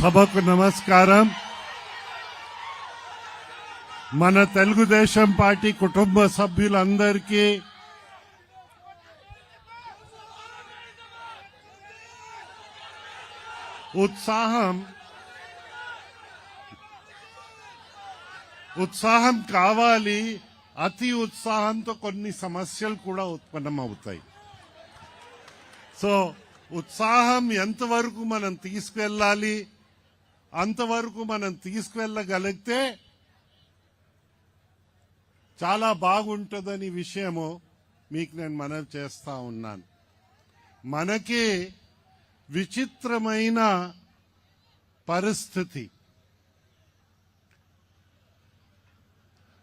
సభకు నమస్కారం. మన తెలుగుదేశం పార్టీ కుటుంబ సభ్యులందరికీ ఉత్సాహం ఉత్సాహం కావాలి అతి ఉత్సాహంతో కొన్ని సమస్యలు కూడా ఉత్పన్నమవుతాయి సో ఉత్సాహం ఎంతవరకు మనం తీసుకెళ్ళాలి అంతవరకు మనం తీసుకువెళ్ళగలిగితే చాలా బాగుంటుందని విషయము మీకు నేను మనవి చేస్తా ఉన్నాను. మనకి విచిత్రమైన పరిస్థితి.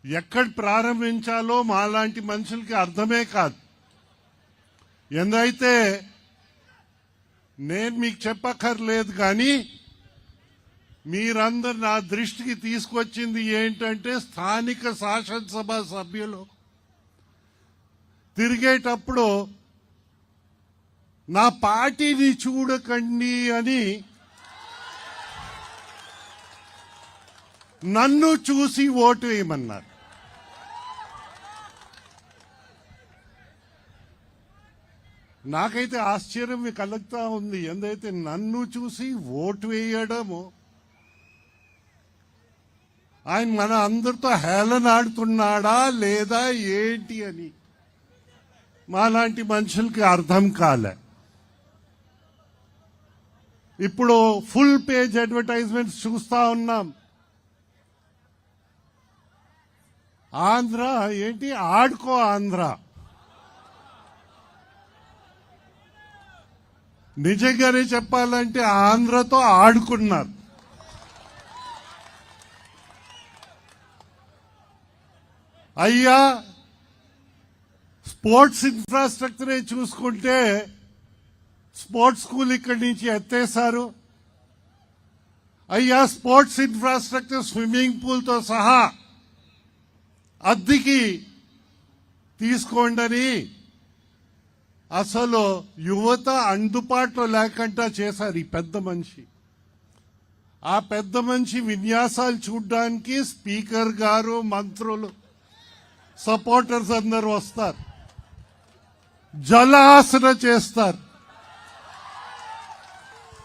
ఎక్కడ ప్రారంభించాలో మాలాంటి మనుషులకి అర్థమే కాదు. ఎందైతే నేను మీకు చెప్పక్కర్లేదు కానీ మీరందరు నా దృష్టికి తీసుకొచ్చింది ఏంటంటే స్థానిక శాసనసభ సభ్యులు తిరిగేటప్పుడు నా పార్టీని చూడకండి అని నన్ను చూసి ఓటు వేయమన్నారు. నాకైతే ఆశ్చర్యం కలుగుతా ఉంది. ఎందైతే నన్ను చూసి ఓటు వేయడము ఆయన మన అందరితో హేళనాడుతున్నాడా లేదా ఏంటి అని. మాలాంటి మనుషులకి అర్థం కాలే. ఇప్పుడు ఫుల్ పేజ్ అడ్వర్టైజ్మెంట్స్ చూస్తా ఉన్నాం. ఆంధ్ర ఏంటి? ఆడుకో ఆంధ్ర. నిజంగానే చెప్పాలంటే ఆంధ్రతో ఆడుకున్నారు. అయ్యా స్పోర్ట్స్ ఇన్ఫ్రాస్ట్రక్చరే చూసుకుంటే స్పోర్ట్స్ స్కూల్ ఇక్కడి నుంచి ఎత్తేశారు. అయ్యా స్పోర్ట్స్ ఇన్ఫ్రాస్ట్రక్చర్ స్విమ్మింగ్ పూల్తో సహా అద్దెకి తీసుకోండి అసలు యువత అందుబాటులో లేకుండా చేశారు ఈ పెద్ద మనిషి. ఆ పెద్ద మనిషి విన్యాసాలు చూడ్డానికి స్పీకర్ గారు మంత్రులు సపోర్టర్స్ అందరు వస్తారు. జలాసన చేస్తారు.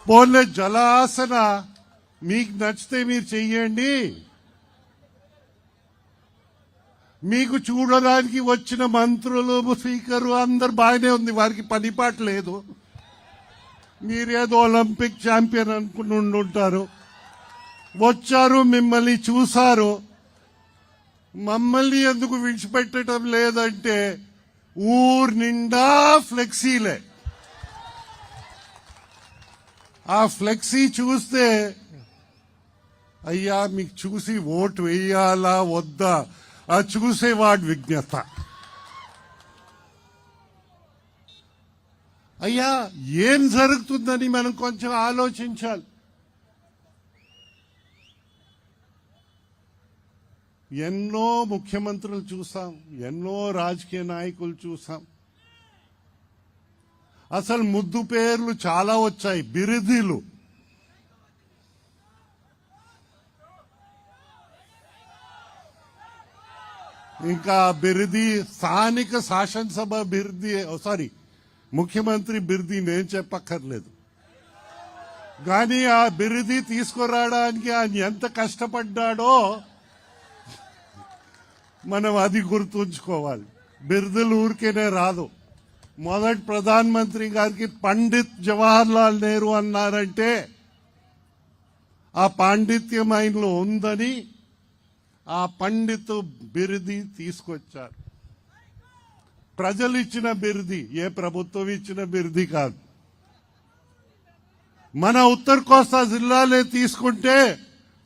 పోలే జలాసన మీకు నచ్చితే మీరు చెయ్యండి. మీకు చూడడానికి వచ్చిన మంత్రులు స్పీకరు అందరు బాగానే ఉంది. వారికి పనిపాటు లేదు. మీరేదో ఒలింపిక్ ఛాంపియన్ అనుకుని ఉండుంటారు. వచ్చారు మిమ్మల్ని చూశారు మమ్మల్ని ఎందుకు విడిచిపెట్టడం లేదంటే ఊరు నిండా ఫ్లెక్సీలే. ఆ ఫ్లెక్సీ చూస్తే అయ్యా మీకు చూసి ఓటు వేయాలా వద్దా? ఆ చూసేవాడి విజ్ఞత. అయ్యా ఏం జరుగుతుందని మనం కొంచెం ఆలోచించాలి. ఎన్నో ముఖ్యమంత్రులు చూసాం ఎన్నో రాజకీయ నాయకులు చూసాం. అసలు ముద్దు పేర్లు చాలా వచ్చాయి బిరుదులు. ఇంకా బిరుది స్థానిక శాసనసభ బిరుది సారీ ముఖ్యమంత్రి బిరుది నేను చెప్పక్కర్లేదు. కానీ ఆ బిరుది తీసుకురావడానికి ఆయన ఎంత కష్టపడ్డాడో మనం అది గుర్తుంచుకోవాలి. బిరుదులు ఊరికేనే రాదు. మొదటి ప్రధానమంత్రి గారికి పండిత్ జవహర్ లాల్ నెహ్రూ అన్నారంటే ఆ పాండిత్యం ఆయనలో ఉందని ఆ పండిత్ బిరుది తీసుకొచ్చారు. ప్రజలు ఇచ్చిన బిరుది ఏ ప్రభుత్వం ఇచ్చిన బిరుది కాదు. మన ఉత్తర కోస్తా జిల్లాలే తీసుకుంటే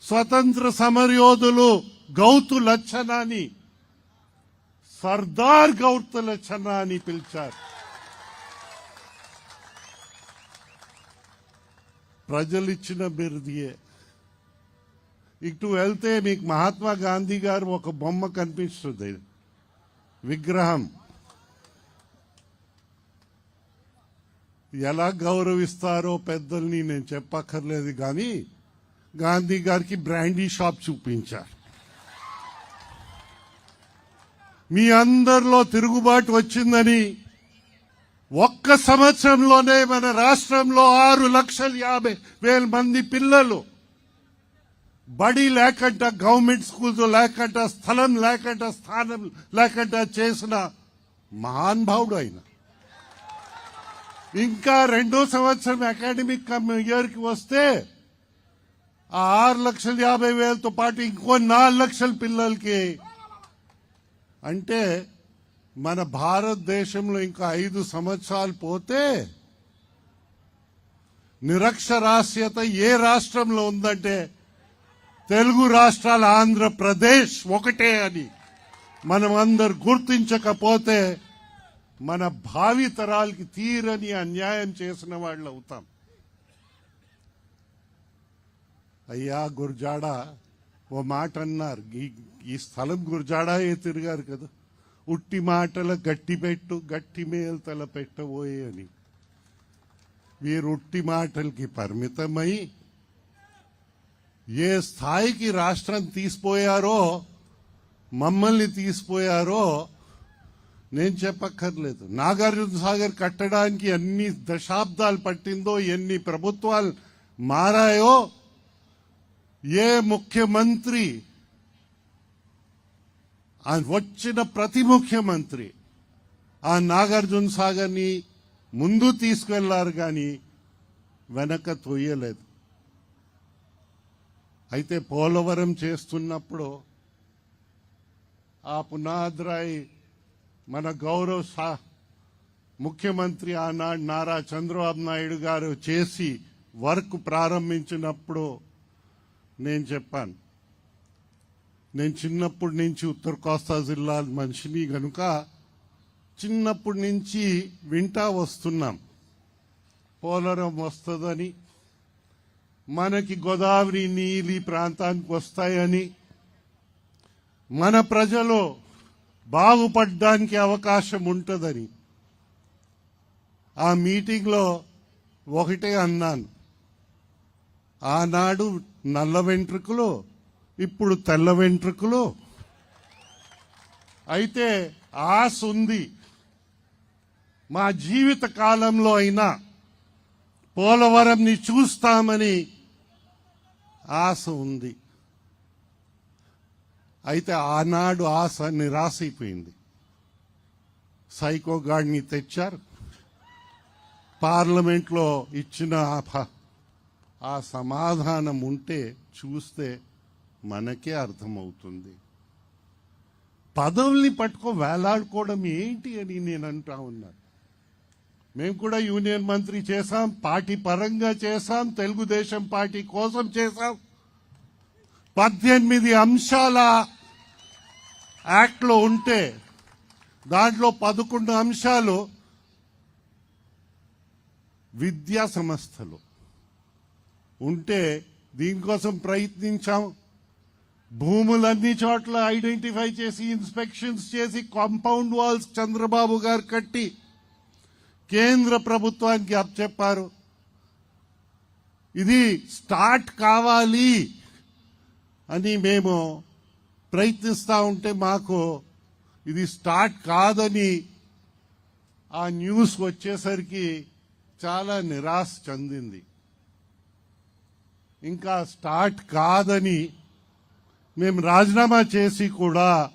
స్వతంత్ర సమరయోధులు గౌతు లచ్చనాని సర్దార్ గౌర్తల చన్నా అని పిలిచారు. ప్రజలు ఇచ్చిన బిరుదియే. ఇటు వెళ్తే మీకు మహాత్మా గాంధీ గారు ఒక బొమ్మ కనిపిస్తుంది. విగ్రహం. ఎలా గౌరవిస్తారో పెద్దల్ని నేను చెప్పక్కర్లేదు కానీ గాంధీ గారికి బ్రాండీ షాప్ చూపించారు. మీ అందరిలో తిరుగుబాటు వచ్చిందని ఒక్క సంవత్సరంలోనే మన రాష్ట్రంలో ఆరు లక్షల యాభై వేల మంది పిల్లలు బడి లేకుండా గవర్నమెంట్ స్కూల్స్ లేకుండా స్థలం లేకుండా స్థానం లేకుండా చేసిన మహానుభావుడు ఆయన. ఇంకా రెండో సంవత్సరం అకాడమిక్ ఇయర్కి వస్తే ఆ ఆరు లక్షల యాభై వేలతో పాటు ఇంకో నాలుగు లక్షల పిల్లలకి అంటే మన భారతదేశంలో ఇంకా ఐదు సంవత్సరాలు పోతే నిరక్షరాస్యత ఏ రాష్ట్రంలో ఉందంటే తెలుగు రాష్ట్రాల ఆంధ్రప్రదేశ్ ఒకటే అని మనం అందరు గుర్తించకపోతే మన భావి తరాలకి తీరని అన్యాయం చేసిన వాళ్ళు అవుతాం అయ్యా గుర్జాడా ఓ మాట అన్నారు. ఈ ఈ స్థలం గురజాడాయే తిరిగారు కదా. ఉట్టి మాటల గట్టి పెట్టు గట్టి మేల్తల పెట్టబోయే అని. వీరు ఉట్టి మాటలకి పరిమితమై ఏ స్థాయికి రాష్ట్రం తీసిపోయారో మమ్మల్ని తీసిపోయారో నేను చెప్పక్కర్లేదు. నాగార్జున సాగర్ కట్టడానికి ఎన్ని దశాబ్దాలు పట్టిందో ఎన్ని ప్రభుత్వాలు మారాయో ఏ ముఖ్యమంత్రి ఆ వచ్చిన ప్రతి ముఖ్యమంత్రి ఆ నాగార్జున సాగర్ని ముందు తీసుకెళ్ళారు కానీ వెనక తొయ్యలేదు అయితే పోలవరం చేస్తున్నప్పుడు ఆ పునాద్రాయ్ మన గౌరవ సా ముఖ్యమంత్రి ఆనాడు నారా చంద్రబాబు నాయుడు గారు చేసి వర్క్ ప్రారంభించినప్పుడు నేను చెప్పాను. నేను చిన్నప్పటి నుంచి ఉత్తర కోస్తా జిల్లా మనిషిని గనుక చిన్నప్పటి నుంచి వింటా వస్తున్నాం. పోలవరం వస్తుందని మనకి గోదావరి నీలి ప్రాంతానికి వస్తాయని మన ప్రజలు బాగుపడడానికి అవకాశం ఉంటుందని. ఆ మీటింగ్లో ఒకటే అన్నాను. ఆనాడు నల్ల వెంట్రుకలు ఇప్పుడు తెల్ల వెంట్రుకలు. అయితే ఆశ ఉంది మా జీవిత కాలంలో అయినా పోలవరంని చూస్తామని ఆశ ఉంది. అయితే ఆనాడు ఆశ నిరాశ అయిపోయింది సైకో గాడిని తెచ్చారు. పార్లమెంట్లో ఇచ్చిన ఆ సమాధానం ఉంటే చూస్తే మనకే అర్థమవుతుంది. పదవుల్ని పట్టుకో వేలాడుకోవడం ఏంటి అని నేను అంటా ఉన్నాను మేము కూడా యూనియన్ మంత్రి చేశాం పార్టీ పరంగా చేశాం తెలుగుదేశం పార్టీ కోసం చేశాం. పద్దెనిమిది అంశాల యాక్ట్లో ఉంటే దాంట్లో పదకొండు అంశాలు విద్యా సంస్థలు. ఉంటే దీనికోసం ప్రయత్నించాం. భూములన్ని చోట్ల ఐడెంటిఫై చేసి ఇన్స్పెక్షన్స్ చేసి కాంపౌండ్ వాల్స్ చంద్రబాబు గారు కట్టి కేంద్ర ప్రభుత్వానికి అప్పచెప్పారు. ఇది స్టార్ట్ కావాలి అని మేము ప్రయత్నిస్తూ ఉంటే మాకు ఇది స్టార్ట్ కాదని ఆ న్యూస్ వచ్చేసరికి చాలా నిరాశ చెందింది. ఇంకా స్టార్ట్ కాదని మేము రాజీనామా చేసి కూడా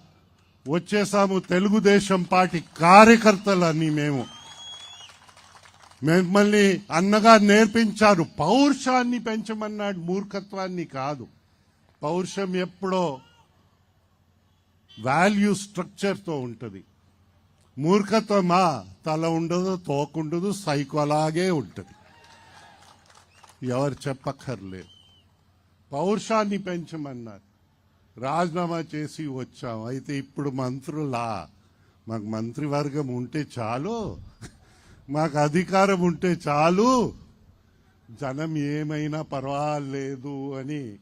వచ్చేసాము తెలుగుదేశం పార్టీ కార్యకర్తలని మేము. మిమ్మల్ని అన్నగా నేర్పించారు. పౌరుషాన్ని పెంచమన్నాడు మూర్ఖత్వాన్ని కాదు. పౌరుషం ఎప్పుడో వాల్యూ స్ట్రక్చర్తో ఉంటుంది. మూర్ఖత్వమా? తల ఉండదు తోకుండదు సైకో అలాగే ఉంటుంది. ఎవరు చెప్పక్కర్లేదు. పౌరుషాన్ని పెంచమన్నారు. రాజీనామా చేసి వచ్చాం. అయితే ఇప్పుడు మంత్రులా? మాకు మంత్రివర్గం ఉంటే చాలు. మాకు అధికారం ఉంటే చాలు. జనం ఏమైనా పర్వాలేదు అని